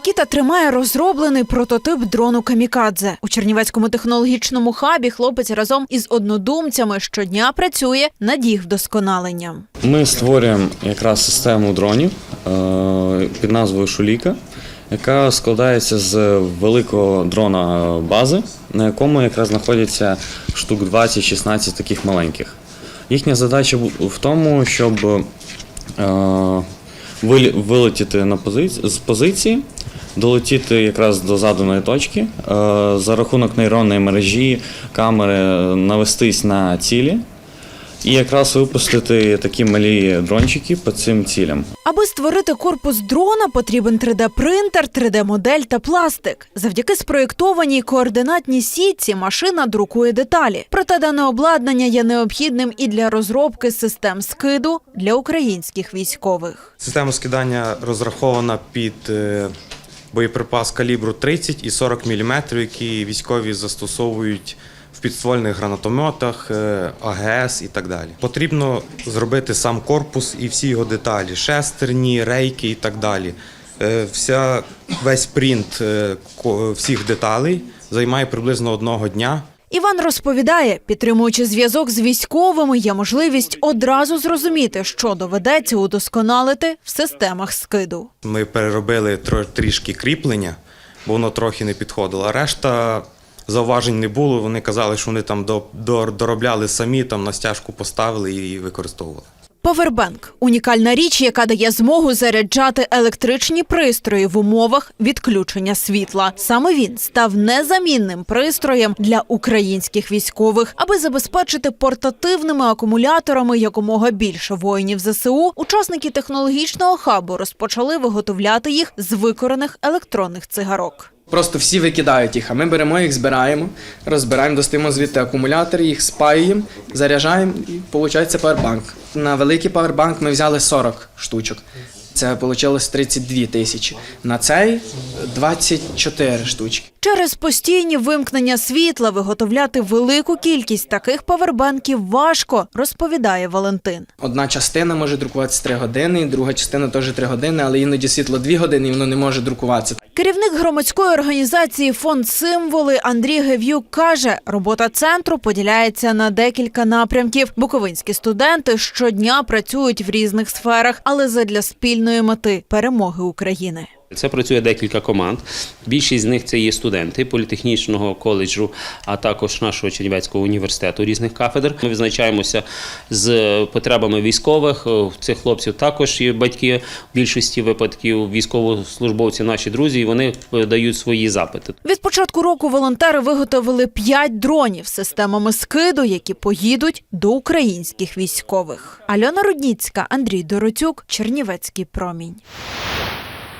Нікіта тримає розроблений прототип дрону Камікадзе. У Чернівецькому технологічному хабі хлопець разом із однодумцями щодня працює над їх вдосконаленням. Ми створюємо якраз систему дронів е, під назвою Шуліка, яка складається з великого дрона бази, на якому якраз знаходяться штук 20-16 таких маленьких. Їхня задача в тому, щоб е, вилетіти на позиці, з позиції, долетіти якраз до заданої точки, е, за рахунок нейронної мережі, камери навестись на цілі. І якраз випустити такі малі дрончики по цим цілям. Аби створити корпус дрона, потрібен 3D-принтер, 3D-модель та пластик. Завдяки спроєктованій координатній сітці машина друкує деталі. Проте дане обладнання є необхідним і для розробки систем скиду для українських військових. Система скидання розрахована під е, боєприпас калібру 30 і 40 мм, які військові застосовують в підствольних гранатометах, е, АГС і так далі. Потрібно зробити сам корпус і всі його деталі: шестерні, рейки і так далі. Е, Вся весь принт е, всіх деталей займає приблизно одного дня. Іван розповідає, підтримуючи зв'язок з військовими, є можливість одразу зрозуміти, що доведеться удосконалити в системах скиду. Ми переробили трішки кріплення, бо воно трохи не підходило. Решта зауважень не було. Вони казали, що вони там до- до- доробляли самі, там на стяжку поставили і використовували. Повербенк унікальна річ, яка дає змогу заряджати електричні пристрої в умовах відключення світла. Саме він став незамінним пристроєм для українських військових, аби забезпечити портативними акумуляторами якомога більше воїнів ЗСУ. Учасники технологічного хабу розпочали виготовляти їх з викорених електронних цигарок. Просто всі викидають їх, а ми беремо їх, збираємо, розбираємо, достаємо звідти акумулятори, їх спаюємо, заряджаємо і виходить павербанк. На великий павербанк ми взяли 40 штучок. Це вийшло 32 тисячі. На цей 24 штучки. Через постійні вимкнення світла виготовляти велику кількість таких павербанків важко, розповідає Валентин. Одна частина може друкуватися 3 години, друга частина теж 3 години, але іноді світло 2 години і воно не може друкуватися. Керівник громадської організації Фонд Символи Андрій Гев'юк каже, робота центру поділяється на декілька напрямків. Буковинські студенти щодня працюють в різних сферах, але задля спільної мети перемоги України. Це працює декілька команд. Більшість з них це є студенти політехнічного коледжу, а також нашого Чернівецького університету різних кафедр. Ми визначаємося з потребами військових. У цих хлопців також є батьки в більшості випадків військовослужбовці, наші друзі, і вони е, дають свої запити. Від початку року волонтери виготовили п'ять дронів з системами скиду, які поїдуть до українських військових. Альона Рудніцька, Андрій Доротюк, Чернівецький промінь.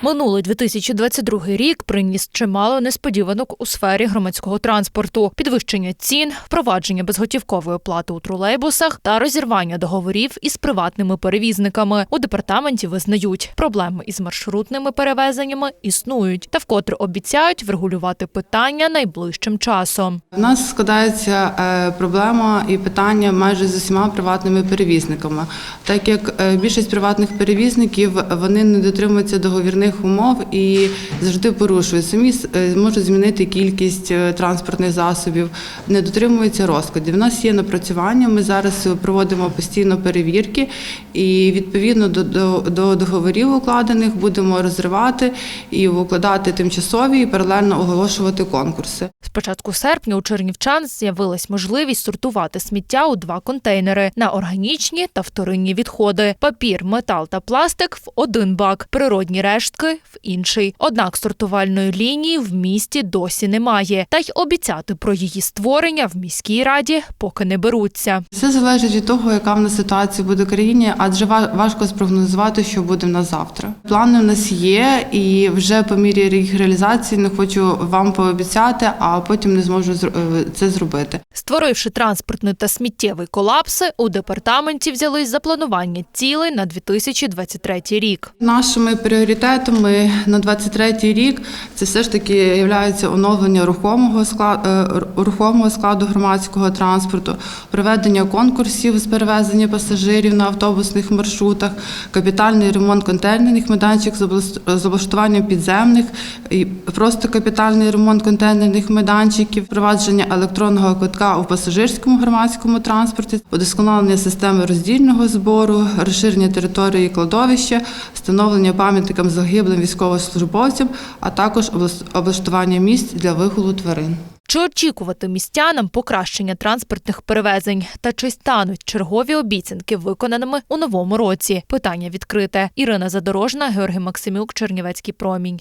Минулий 2022 рік приніс чимало несподіванок у сфері громадського транспорту, підвищення цін, впровадження безготівкової оплати у тролейбусах та розірвання договорів із приватними перевізниками. У департаменті визнають, проблеми із маршрутними перевезеннями існують та вкотре обіцяють врегулювати питання найближчим часом. У нас складається е, проблема і питання майже з усіма приватними перевізниками, так як е, більшість приватних перевізників вони не дотримуються договірних умов і завжди порушують. Самі е, можуть змінити кількість е, транспортних засобів, не дотримуються розкладів. У нас є напрацювання. Ми зараз проводимо постійно перевірки, і відповідно до, до, до договорів укладених будемо розривати і укладати тимчасові і паралельно оголошувати конкурси. З початку серпня у чернівчан з'явилась можливість сортувати сміття у два контейнери на органічні та вторинні відходи: папір, метал та пластик в один бак, природні рештки в інший. Однак сортувальної лінії в місті досі немає, та й обіцяти про її створення в міській раді поки не беруться. Все залежить від того, яка в нас ситуація буде в країні, адже ва- важко спрогнозувати, що буде в нас завтра. Плани в нас є, і вже по мірі їх реалізації не хочу вам пообіцяти, а потім не зможу е, це зробити. Створивши транспортний та сміттєвий колапси, у департаменті взялись за планування цілей на 2023 рік. Нашими пріоритетами пріоритетами на 23-й рік це все ж таки є оновлення рухомого складу, рухомого складу громадського транспорту, проведення конкурсів з перевезення пасажирів на автобусних маршрутах, капітальний ремонт контейнерних майданчиків з облаштуванням підземних, і просто капітальний ремонт контейнерних майданчиків, впровадження електронного квитка у пасажирському громадському транспорті, удосконалення системи роздільного збору, розширення території кладовища, встановлення пам'ятникам загиблим військовослужбовцям, а також облаштування місць для вигулу тварин. Чи очікувати містянам покращення транспортних перевезень та чи стануть чергові обіцянки виконаними у новому році? Питання відкрите. Ірина Задорожна, Георгій Максимюк, Чернівецький промінь.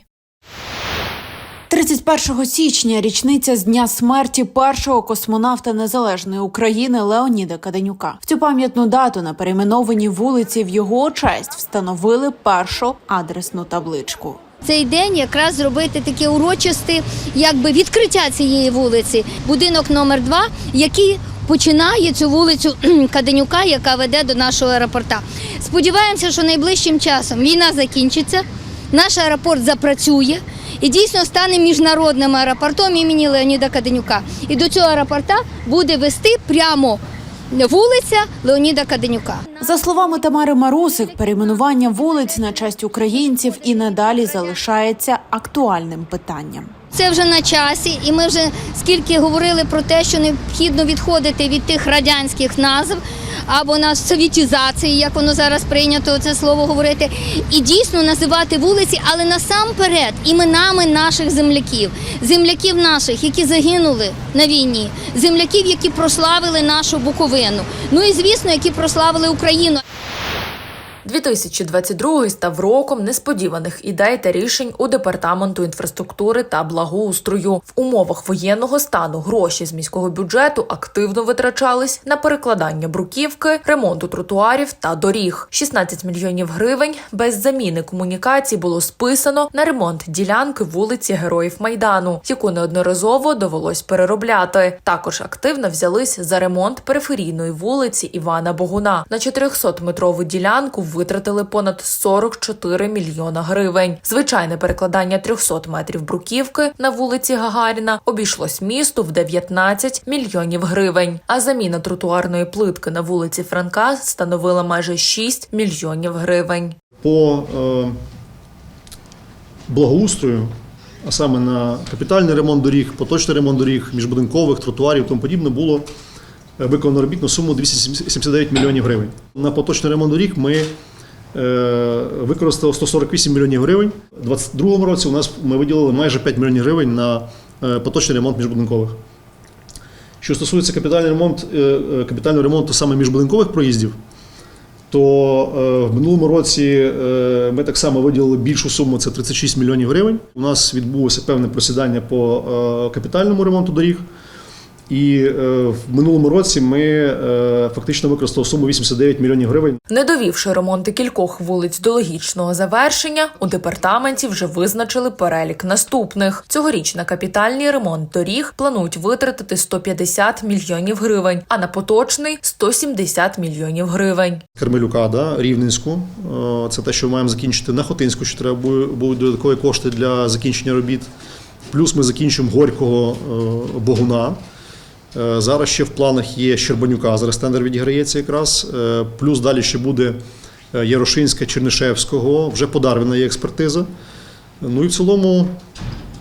31 січня річниця з дня смерті першого космонавта незалежної України Леоніда Каденюка. В цю пам'ятну дату на перейменованій вулиці в його честь встановили першу адресну табличку. Цей день якраз зробити таке урочисте, якби відкриття цієї вулиці. Будинок номер 2 який починає цю вулицю Каденюка, яка веде до нашого аеропорта. Сподіваємося, що найближчим часом війна закінчиться, наш аеропорт запрацює і дійсно стане міжнародним аеропортом імені Леоніда Каденюка. І до цього аеропорта буде вести прямо вулиця Леоніда Каденюка. За словами Тамари Марусик, перейменування вулиць на честь українців і надалі залишається актуальним питанням. Це вже на часі, і ми вже скільки говорили про те, що необхідно відходити від тих радянських назв або на совітізації, як воно зараз прийнято це слово говорити, і дійсно називати вулиці, але насамперед іменами наших земляків, земляків наших, які загинули на війні, земляків, які прославили нашу Буковину. Ну і звісно, які прославили Україну. 2022 став роком несподіваних ідей та рішень у департаменту інфраструктури та благоустрою. В умовах воєнного стану гроші з міського бюджету активно витрачались на перекладання бруківки, ремонту тротуарів та доріг. 16 мільйонів гривень без заміни комунікацій було списано на ремонт ділянки вулиці Героїв Майдану, яку неодноразово довелось переробляти. Також активно взялись за ремонт периферійної вулиці Івана Богуна на 400-метрову ділянку витратили понад 44 мільйона гривень. Звичайне перекладання 300 метрів бруківки на вулиці Гагаріна обійшлось місту в 19 мільйонів гривень. А заміна тротуарної плитки на вулиці Франка становила майже 6 мільйонів гривень. по е, благоустрою, а саме на капітальний ремонт доріг, поточний ремонт доріг, міжбудинкових, тротуарів тому подібне, було е, виконано робіт на суму 279 мільйонів гривень. На поточний ремонт доріг ми е, використали 148 мільйонів гривень. У 2022 році у нас ми виділили майже 5 мільйонів гривень на е, поточний ремонт міжбудинкових. Що стосується капітального ремонту, капітального ремонту саме міжбудинкових проїздів, то е, в минулому році е, ми так само виділили більшу суму це 36 мільйонів гривень. У нас відбулося певне просідання по е, капітальному ремонту доріг. І е, в минулому році ми е, фактично використали суму 89 мільйонів гривень Не довівши ремонти кількох вулиць до логічного завершення, у департаменті вже визначили перелік наступних. Цьогоріч на капітальний ремонт доріг планують витратити 150 мільйонів гривень, а на поточний 170 мільйонів гривень. Кармелюка, да, Рівненську. Е, Це те, що ми маємо закінчити на Хотинську, що треба бу- будуть додаткові кошти для закінчення робіт. Плюс ми закінчимо Горького Богуна. Е, Зараз ще в планах є Щербанюка, зараз тендер відіграється якраз. Е, Плюс далі ще буде е, Ярошинська, Чернишевського, вже подарвана є експертиза. Ну і в цілому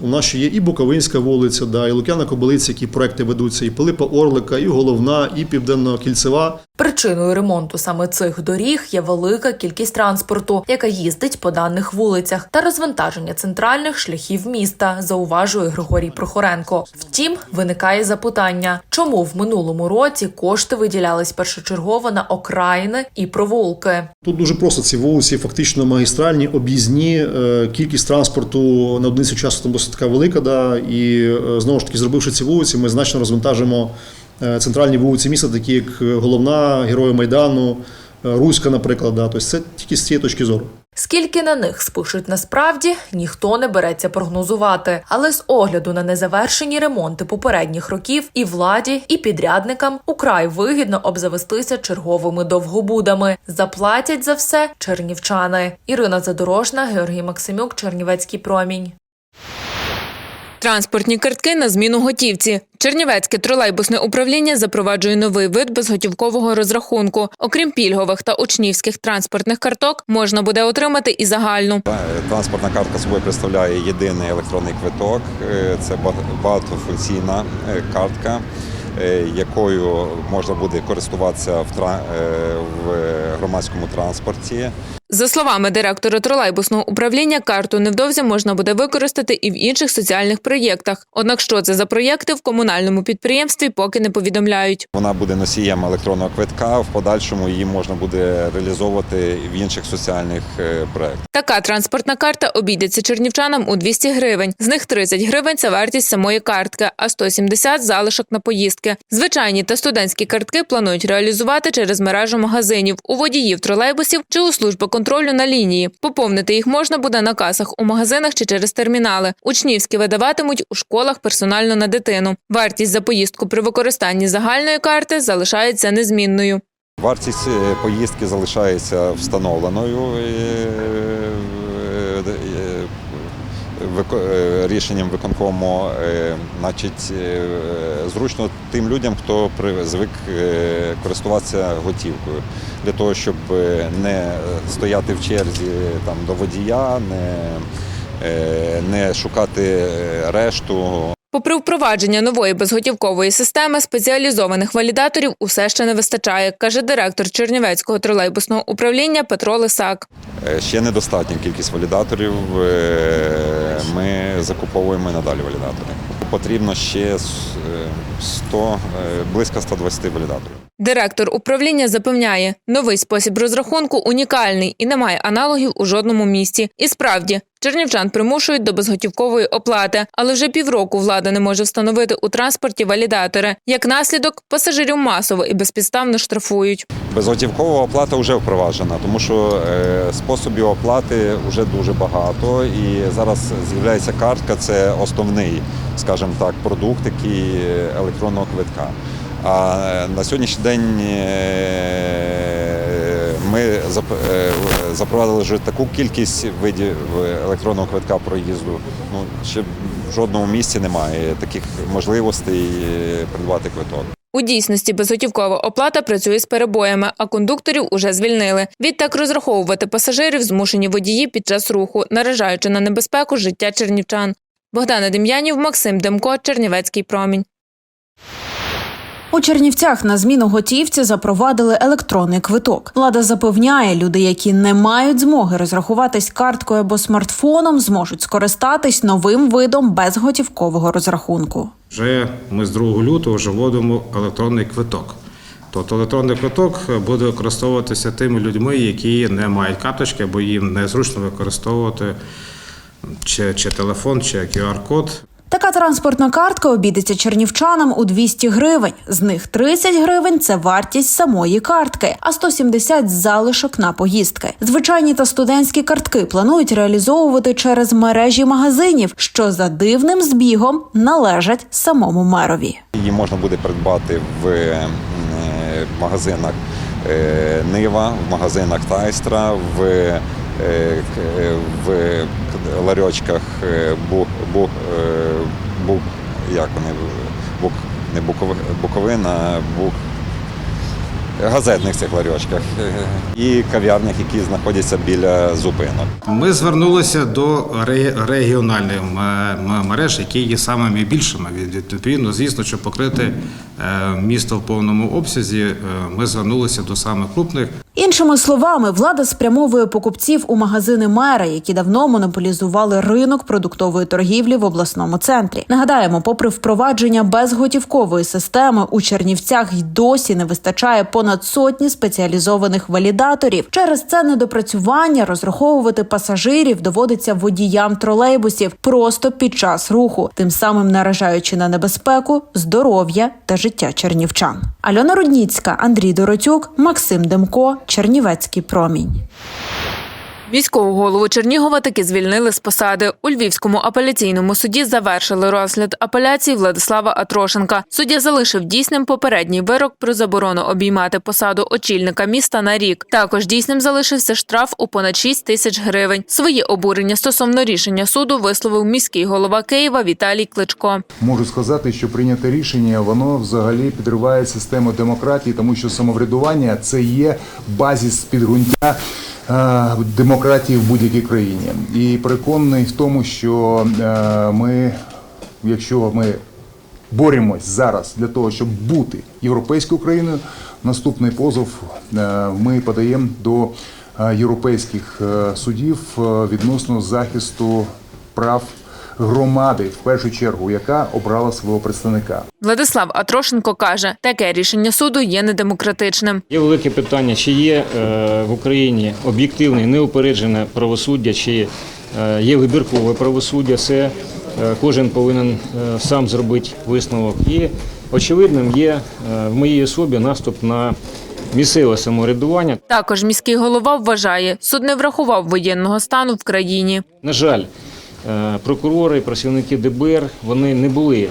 у нас ще є і Буковинська вулиця, да, і Лук'яна Кобилиця, які проекти ведуться, і Пилипа Орлика, і Головна, і Південно-Кільцева. Причиною ремонту саме цих доріг є велика кількість транспорту, яка їздить по даних вулицях, та розвантаження центральних шляхів міста, зауважує Григорій Прохоренко. Втім, виникає запитання, чому в минулому році кошти виділялись першочергово на окраїни і провулки. Тут дуже просто ці вулиці, фактично магістральні, об'їзні. е, Кількість транспорту на одиницю часу там досить така велика. Да, і е, знову ж таки, зробивши ці вулиці, ми значно розвантажимо центральні вулиці міста, такі як е, головна, Герої Майдану, Руська, наприклад. Да. Тобто це тільки з цієї точки зору. Скільки на них спишуть насправді, ніхто не береться прогнозувати. Але з огляду на незавершені ремонти попередніх років і владі, і підрядникам украй вигідно обзавестися черговими довгобудами. Заплатять за все чернівчани. Ірина Задорожна, Георгій Максимюк, Чернівецький промінь. Транспортні картки на зміну готівці. Чернівецьке тролейбусне управління запроваджує новий вид безготівкового розрахунку. Окрім пільгових та учнівських транспортних карток, можна буде отримати і загальну. Транспортна картка собою представляє єдиний електронний квиток. Е, Це ба- багатофункційна е, картка, е, якою можна буде користуватися в громадському транспорті. За словами директора тролейбусного управління, карту невдовзі можна буде використати і в інших соціальних проєктах. Однак, що це за проєкти в комунальному підприємстві, поки не повідомляють. Вона буде носієм електронного квитка. В подальшому її можна буде реалізовувати в інших соціальних е, проєктах. Така транспортна карта обійдеться чернівчанам у 200 гривень. З них 30 гривень це вартість самої картки, а 170 – залишок на поїздки. Звичайні та студентські картки планують реалізувати через мережу магазинів, у водіїв тролейбусів чи у служби контролю на лінії. Поповнити їх можна буде на касах у магазинах чи через термінали. Учнівські видаватимуть у школах персонально на дитину. Вартість за поїздку при використанні загальної карти залишається незмінною. Вартість е, поїздки залишається встановленою е, е, рішенням виконкому. Е, Значить, е, зручно тим людям, хто звик е, користуватися готівкою, для того, щоб е, не стояти в черзі там, до водія, не, е, не шукати е, решту. Попри впровадження нової безготівкової системи, спеціалізованих валідаторів усе ще не вистачає, каже директор Чернівецького тролейбусного управління Петро Лисак. Е, Ще недостатня кількість валідаторів. Е, Ми закуповуємо і надалі валідатори. Потрібно ще с- е, 100, е, близько 120 валідаторів. Директор управління запевняє, новий спосіб розрахунку унікальний і не має аналогів у жодному місті. І справді, чернівчан примушують до безготівкової оплати, але вже півроку влада не може встановити у транспорті валідатори. Як наслідок, пасажирів масово і безпідставно штрафують. Безготівкова оплата вже впроваджена, тому що е, способів оплати вже дуже багато. І зараз з'являється картка це основний, скажімо так, продукт який е, електронного квитка. А на сьогоднішній день е, ми е, запровадили вже таку кількість видів електронного квитка проїзду. Ну, ще в жодному місці немає таких можливостей е, придбати квиток. У дійсності безготівкова оплата працює з перебоями, а кондукторів уже звільнили. Відтак розраховувати пасажирів змушені водії під час руху, наражаючи на небезпеку життя чернівчан. Богдана Дем'янів, Максим Демко, Чернівецький промінь. У Чернівцях на зміну готівці запровадили електронний квиток. Влада запевняє, люди, які не мають змоги розрахуватись карткою або смартфоном, зможуть скористатись новим видом безготівкового розрахунку. Вже ми з 2 лютого вже вводимо електронний квиток. Тобто електронний квиток буде використовуватися тими людьми, які не мають карточки, або їм незручно використовувати чи, чи телефон, чи QR-код. Така транспортна картка обійдеться чернівчанам у 200 гривень. З них 30 гривень це вартість самої картки, а 170 – залишок на поїздки. Звичайні та студентські картки планують реалізовувати через мережі магазинів, що за дивним збігом належать самому мерові. Її можна буде придбати в е, магазинах е, Нива, в магазинах Тайстра, в, е, е, в ларьочках е, Бу, Бу, е, Бу, як вони, Бук, не Букови- Буковина, Бук, газетних цих ларьочках е, і кав'ярнях, які знаходяться біля зупинок. Ми звернулися до регіональних мереж, які є самими більшими. Відповідно, звісно, щоб покрити е, місто в повному обсязі, е, ми звернулися до самих крупних. Іншими словами, влада спрямовує покупців у магазини мера, які давно монополізували ринок продуктової торгівлі в обласному центрі. Нагадаємо, попри впровадження безготівкової системи у Чернівцях й досі не вистачає понад сотні спеціалізованих валідаторів. Через це недопрацювання розраховувати пасажирів доводиться водіям тролейбусів просто під час руху, тим самим наражаючи на небезпеку здоров'я та життя чернівчан. Альона Рудніцька, Андрій Доротюк, Максим Демко, Чернівецький промінь. Міського голову Чернігова таки звільнили з посади. У Львівському апеляційному суді завершили розгляд апеляції Владислава Атрошенка. Суддя залишив дійсним попередній вирок про заборону обіймати посаду очільника міста на рік. Також дійсним залишився штраф у понад 6 тисяч гривень. Свої обурення стосовно рішення суду висловив міський голова Києва Віталій Кличко. Можу сказати, що прийняте рішення воно взагалі підриває систему демократії, тому що самоврядування це є базіс підґрунтя демократії в будь-якій країні. І переконаний в тому, що е, ми, якщо ми боремось зараз для того, щоб бути європейською країною, наступний позов е, ми подаємо до е, європейських е, судів е, відносно захисту прав громади, в першу чергу, яка обрала свого представника. Владислав Атрошенко каже, таке рішення суду є недемократичним. Є велике питання, чи є е, в Україні об'єктивне, неупереджене правосуддя, чи е, є вибіркове правосуддя. Це е, кожен повинен сам зробити висновок. І очевидним є в моїй особі наступ на місцеве самоврядування. Також міський голова вважає, суд не врахував воєнного стану в країні. На жаль, прокурори, працівники ДБР вони не були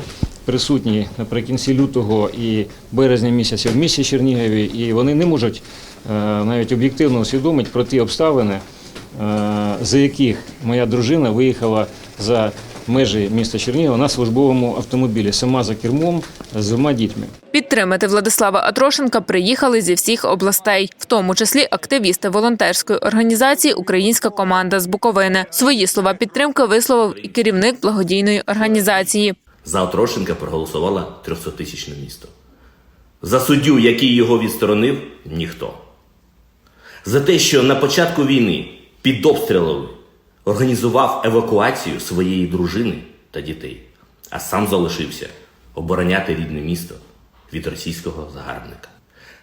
присутні наприкінці лютого і березня місяця в місті Чернігові, і вони не можуть е, навіть об'єктивно усвідомити про ті обставини, е, за яких моя дружина виїхала за межі міста Чернігова на службовому автомобілі, сама за кермом з двома дітьми. Підтримати Владислава Атрошенка приїхали зі всіх областей, в тому числі активісти волонтерської організації Українська команда з Буковини. Свої слова підтримки висловив і керівник благодійної організації. За Отрошенка проголосувало 300-тисячне місто. За суддю, який його відсторонив, ніхто. За те, що на початку війни під обстрілами організував евакуацію своєї дружини та дітей, а сам залишився обороняти рідне місто від російського загарбника.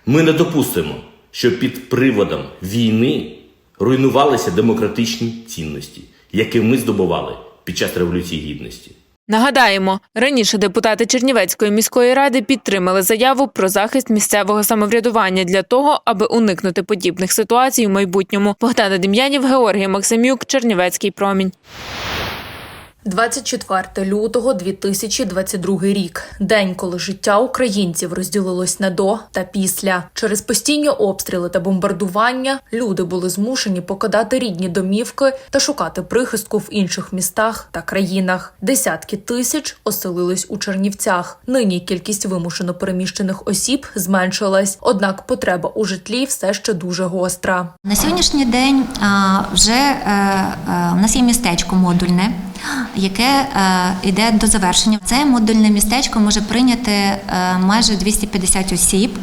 Ми не допустимо, що під приводом війни руйнувалися демократичні цінності, які ми здобували під час Революції Гідності. Нагадаємо, раніше депутати Чернівецької міської ради підтримали заяву про захист місцевого самоврядування для того, аби уникнути подібних ситуацій у майбутньому. Богдана Дем'янів, Георгій Максимюк, Чернівецький промінь. 24 лютого 2022 рік. День, коли життя українців розділилось на до та після. Через постійні обстріли та бомбардування люди були змушені покидати рідні домівки та шукати прихистку в інших містах та країнах. Десятки тисяч оселились у Чернівцях. Нині кількість вимушено переміщених осіб зменшилась, однак потреба у житлі все ще дуже гостра. На сьогоднішній день а, вже е, е, у нас є містечко модульне, яке йде до завершення. Це модульне містечко може прийняти е, майже 250 осіб.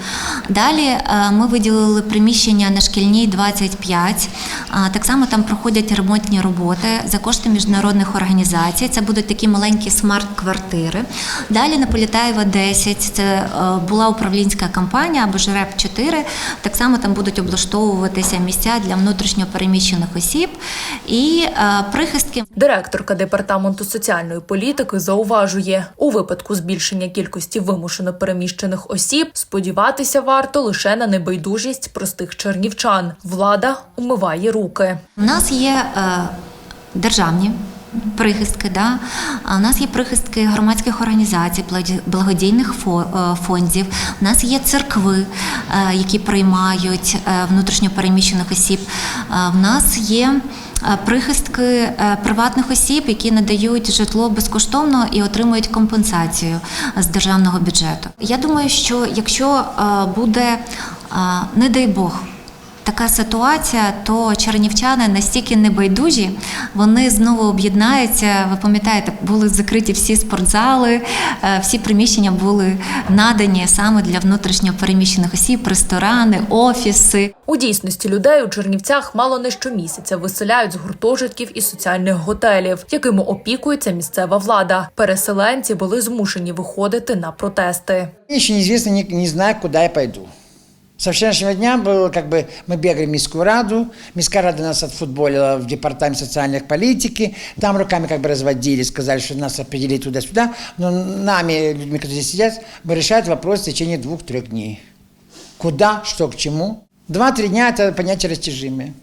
Далі е, ми виділили приміщення на шкільній 25. А, Так само там проходять ремонтні роботи за кошти міжнародних організацій. Це будуть такі маленькі смарт-квартири. Далі на Політаєва 10. Це е, була управлінська компанія або Жереб 4. Так само там будуть облаштовуватися місця для внутрішньо переміщених осіб і е, прихистки. Директорка департаменту соціальної політики зауважує, у випадку збільшення кількості вимушено переміщених осіб сподіватися варто лише на небайдужість простих чернівчан. Влада умиває руки. У нас є е, державні. Прихистки, да у нас є прихистки громадських організацій, благоді- благодійних е, фондів. У нас є церкви, е, які приймають е, внутрішньопереміщених осіб. Е, В нас є прихистки е, приватних осіб, які надають житло безкоштовно і отримують компенсацію з державного бюджету. Я думаю, що якщо е, буде, е, не дай Бог, така ситуація, то чернівчани настільки небайдужі, вони знову об'єднаються. Ви пам'ятаєте, були закриті всі спортзали, е, всі приміщення були надані саме для внутрішньо переміщених осіб, ресторани, офіси. У дійсності людей у Чернівцях мало не щомісяця виселяють з гуртожитків і соціальних готелів, якими опікується місцева влада. Переселенці були змушені виходити на протести. Еще неизвестно, не, не знаю, куда я пойду. Со вчерашнего дня было, как бы, мы бегали в Мискую Раду, Миская Рада нас отфутболила в департамент социальной политики, там руками как бы разводили, сказали, что нас определили туда-сюда, но нами, людьми, которые здесь сидят, мы решают вопрос в течение двух-трех дней. Куда, что, к чему. Два-три дня это понятие растяжимое.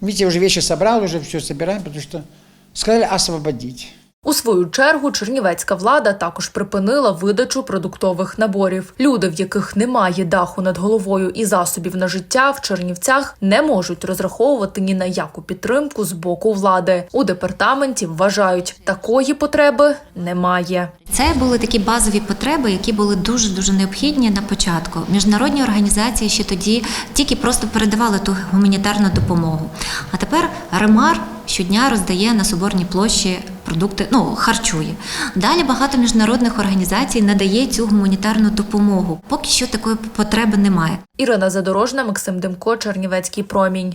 Видите, уже вещи собрал, уже все собираем, потому что сказали освободить. У свою чергу чернівецька влада також припинила видачу продуктових наборів. Люди, в яких немає даху над головою і засобів на життя, в Чернівцях не можуть розраховувати ні на яку підтримку з боку влади. У департаменті вважають, такої потреби немає. Це були такі базові потреби, які були дуже дуже необхідні на початку. Міжнародні організації ще тоді тільки просто передавали ту гуманітарну допомогу. А тепер Ремар щодня роздає на соборній площі продукти, ну харчує. Далі багато міжнародних організацій надає цю гуманітарну допомогу. Поки що такої потреби немає. Ірина Задорожна, Максим Демко, Чернівецький промінь.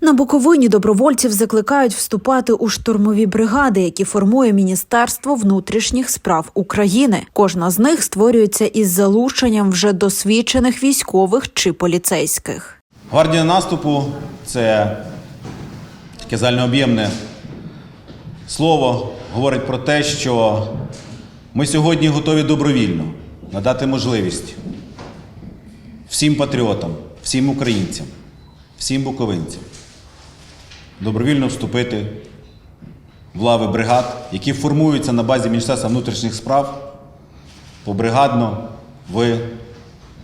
На Буковині добровольців закликають вступати у штурмові бригади, які формує Міністерство внутрішніх справ України. Кожна з них створюється із залученням вже досвідчених військових чи поліцейських. Гвардія наступу це таке загальнооб'ємне слово, говорить про те, що ми сьогодні готові добровільно надати можливість всім патріотам, всім українцям, всім буковинцям добровільно вступити в лави бригад, які формуються на базі Міністерства внутрішніх справ побригадно в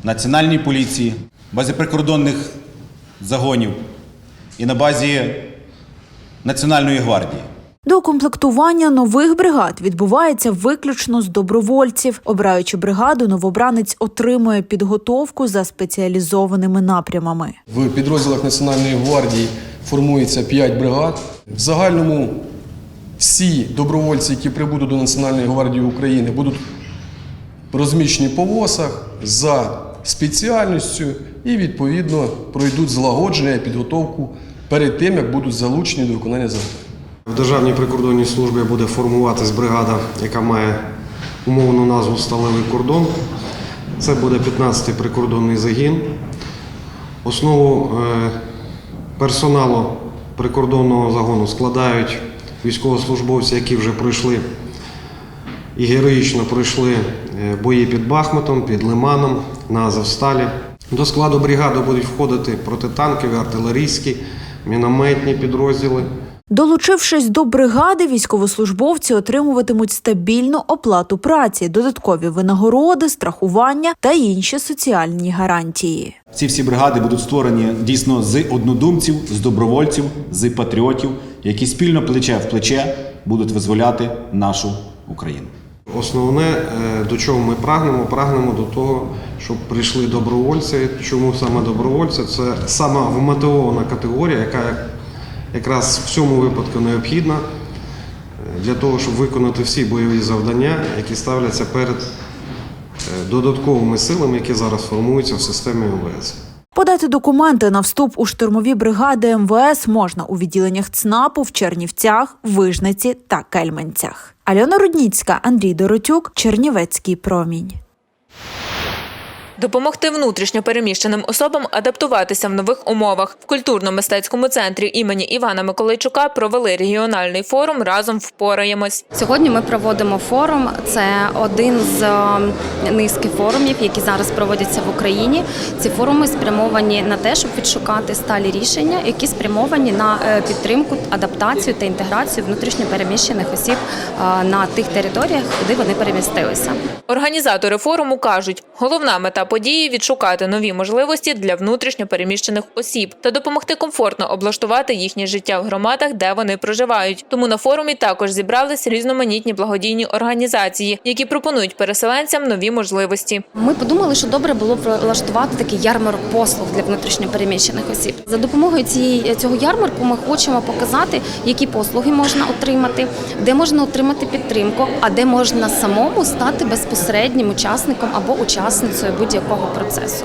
Національній поліції, базі прикордонних загонів і на базі Національної гвардії. Доукомплектування нових бригад відбувається виключно з добровольців. Обираючи бригаду, новобранець отримує підготовку за спеціалізованими напрямами. В підрозділах Національної гвардії формується 5 бригад. В загальному всі добровольці, які прибудуть до Національної гвардії України, будуть розміщені по ВОСах за спеціальністю і відповідно пройдуть злагодження і підготовку перед тим, як будуть залучені до виконання завдань. В Державній прикордонній службі буде формуватись бригада, яка має умовну назву Сталевий кордон. Це буде 15-й прикордонний загін. Основу е, персоналу прикордонного загону складають військовослужбовці, які вже пройшли і героїчно пройшли е, бої під Бахмутом, під Лиманом, на Азовсталі. До складу бригади будуть входити протитанкові, артилерійські, мінометні підрозділи. Долучившись до бригади, військовослужбовці отримуватимуть стабільну оплату праці, додаткові винагороди, страхування та інші соціальні гарантії. Ці всі бригади будуть створені дійсно з однодумців, з добровольців, з патріотів, які спільно плече в плече будуть визволяти нашу Україну. Основне, е, до чого ми прагнемо, прагнемо до того, щоб прийшли добровольці. Чому саме добровольці? Це сама вмотивована категорія, яка якраз в цьому випадку необхідна е, для того, щоб виконати всі бойові завдання, які ставляться перед е, додатковими силами, які зараз формуються в системі МВС. Подати документи на вступ у штурмові бригади МВС можна у відділеннях ЦНАПу в Чернівцях, Вижниці та Кельменцях. Альона Рудніцька, Андрій Доротюк, Чернівецький промінь. Допомогти внутрішньо переміщеним особам адаптуватися в нових умовах в культурно-мистецькому центрі імені Івана Миколайчука провели регіональний форум разом впораємось. Сьогодні ми проводимо форум. Це один з е, низки форумів, які зараз проводяться в Україні. Ці форуми спрямовані на те, щоб відшукати сталі рішення, які спрямовані на е, підтримку, адаптацію та інтеграцію внутрішньо переміщених осіб е, на тих територіях, куди вони перемістилися. Організатори форуму кажуть, головна мета події відшукати нові можливості для внутрішньо переміщених осіб та допомогти комфортно облаштувати їхнє життя в громадах, де вони проживають. Тому на форумі також зібрались різноманітні благодійні організації, які пропонують переселенцям нові можливості. Ми подумали, що добре було б влаштувати такий ярмарок послуг для внутрішньо переміщених осіб. За допомогою цієї цього ярмарку ми хочемо показати, які послуги можна отримати, де можна отримати підтримку, а де можна самому стати безпосереднім учасником або учасницею будь-якого процесу.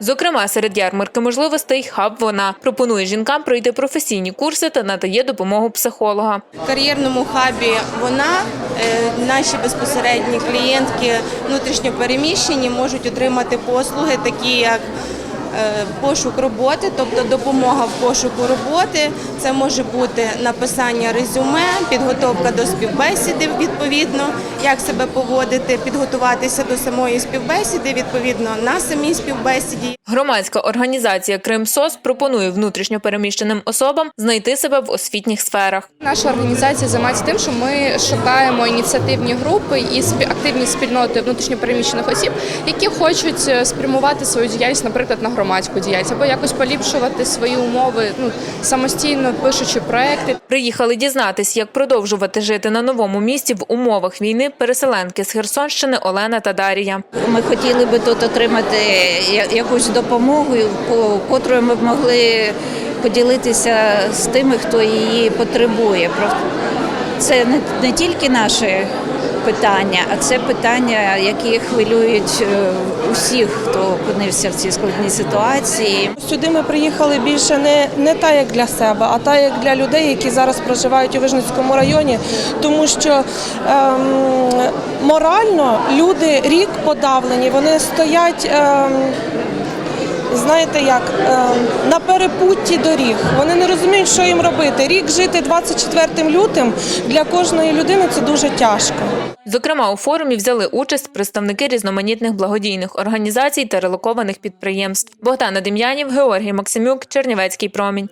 Зокрема, серед ярмарки можливостей хаб вона пропонує жінкам пройти професійні курси та надає допомогу психолога. В кар'єрному хабі вона, е, наші безпосередні клієнтки внутрішньо переміщені можуть отримати послуги, такі як пошук роботи, тобто допомога в пошуку роботи. Це може бути написання резюме, підготовка до співбесіди відповідно, як себе поводити, підготуватися до самої співбесіди, відповідно на самій співбесіді. Громадська організація Кримсос пропонує внутрішньо переміщеним особам знайти себе в освітніх сферах. Наша організація займається тим, що ми шукаємо ініціативні групи і активні спільноти внутрішньопереміщених осіб, які хочуть е, спрямувати свою діяльність, наприклад, на громадську діяльність або якось поліпшувати свої умови, ну самостійно пишучи проекти. Приїхали дізнатись, як продовжувати жити на новому місці в умовах війни переселенки з Херсонщини Олена та Дарія. Ми хотіли би тут отримати якусь допомогу, ко- котрою ми б могли поділитися з тими, хто її потребує. Це не, тільки наше питання, а це питання, які хвилюють е, усіх, хто опинився в цій складній ситуації. Сюди ми приїхали більше не, не та як для себе, а та як для людей, які зараз проживають у Вижницькому районі, тому що ем, морально люди рік подавлені, вони стоять. Ем, Знаєте як ем, на перепутті доріг. Вони не розуміють, що їм робити. Рік жити 24 лютим для кожної людини це дуже тяжко. Зокрема, у форумі взяли участь представники різноманітних благодійних організацій та релокованих підприємств. Богдана Дем'янів, Георгій Максимюк, Чернівецький промінь.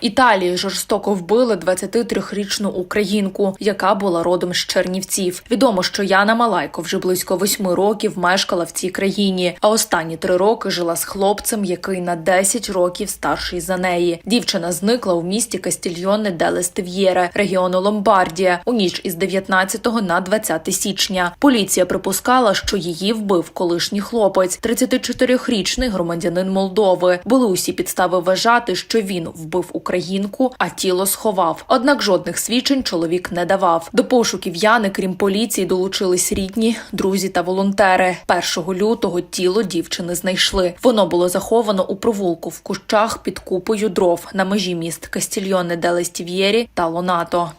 Італії жорстоко вбили 23-річну українку, яка була родом з Чернівців. Відомо, що Яна Малайко вже близько восьми років мешкала в цій країні, а останні три роки жила з хлопцем, який на 10 років старший за неї. Дівчина зникла у місті Кастільйоне деле Стев'єре, регіону Ломбардія, у ніч із 19 на 20 січня. Поліція припускала, що її вбив колишній хлопець, 34-річний громадянин Молдови. Були усі підстави вважати, що він вбив українку, українку, а тіло сховав. Однак жодних свідчень чоловік не давав. До пошуків Яни, крім поліції, долучились рідні, друзі та волонтери. 1 лютого тіло дівчини знайшли. Воно було заховано у провулку в кущах під купою дров на межі міст Кастільйони Делестів'єрі та Лонато.